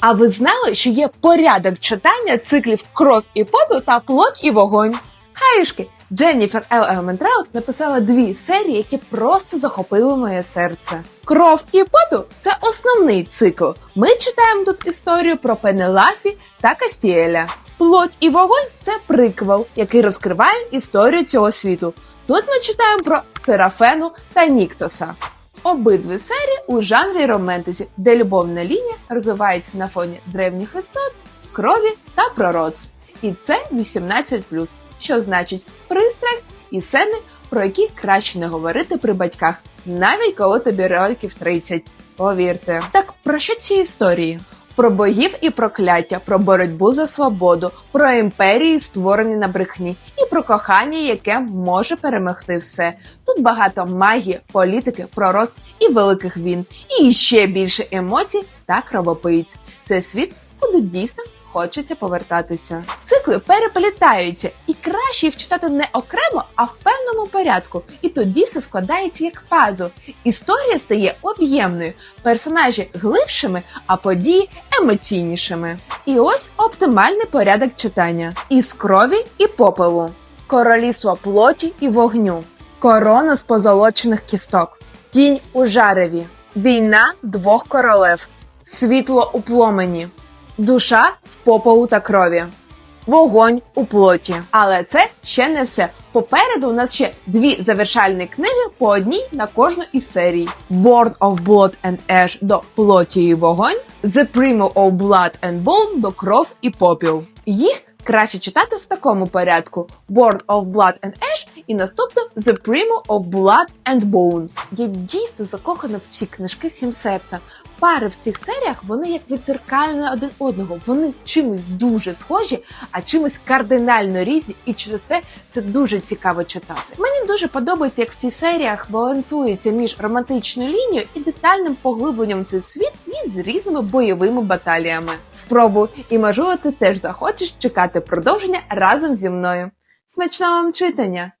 А ви знали, що є порядок читання циклів кров і попіл та плоть і вогонь? Хаїшки! Дженніфер Л. Елментраут написала дві серії, які просто захопили моє серце. Кров і попіл це основний цикл. Ми читаємо тут історію про Пенелафі та Кастіеля. Плоть і вогонь це приквел, який розкриває історію цього світу. Тут ми читаємо про Серафену та Ніктоса. Обидві серії у жанрі романтизі, де любовна лінія розвивається на фоні древніх істот, крові та пророцтв. І це 18+, що значить пристрасть і сцени, про які краще не говорити при батьках, навіть коли тобі років 30. Повірте. Так про що ці історії? Про богів і прокляття, про боротьбу за свободу, про імперії, створені на брехні, і про кохання, яке може перемогти все. Тут багато магії, політики, пророс і великих війн, і ще більше емоцій та кровопиць. Це світ, куди дійсно хочеться повертатися. Цикли переплітаються, і краще їх читати не окремо, а в певному порядку. І тоді все складається як пазл. Історія стає об'ємною, персонажі глибшими, а події емоційнішими. І ось оптимальний порядок читання: із крові і попелу, королівство плоті і вогню, корона з позолочених кісток, тінь у жареві, війна двох королев, світло у пломені, душа з попелу та крові. Вогонь у плоті. Але це ще не все. Попереду у нас ще дві завершальні книги по одній на кожну із серій: Born of Blood and Ash до плоті і вогонь, The Primal of Blood and Bone до кров і попіл. Їх краще читати в такому порядку: Born of Blood and Ash і наступно The Primal of Blood and Bone. Я дійсно закохана в ці книжки всім серцем. Пари в цих серіях вони як відзеркальні один одного. Вони чимось дуже схожі, а чимось кардинально різні, і через це це дуже цікаво читати. Мені дуже подобається, як в цих серіях балансується між романтичною лінією і детальним поглибленням цей світ і з різними бойовими баталіями. Спробуй і можливо ти теж захочеш чекати продовження разом зі мною. Смачного вам читання!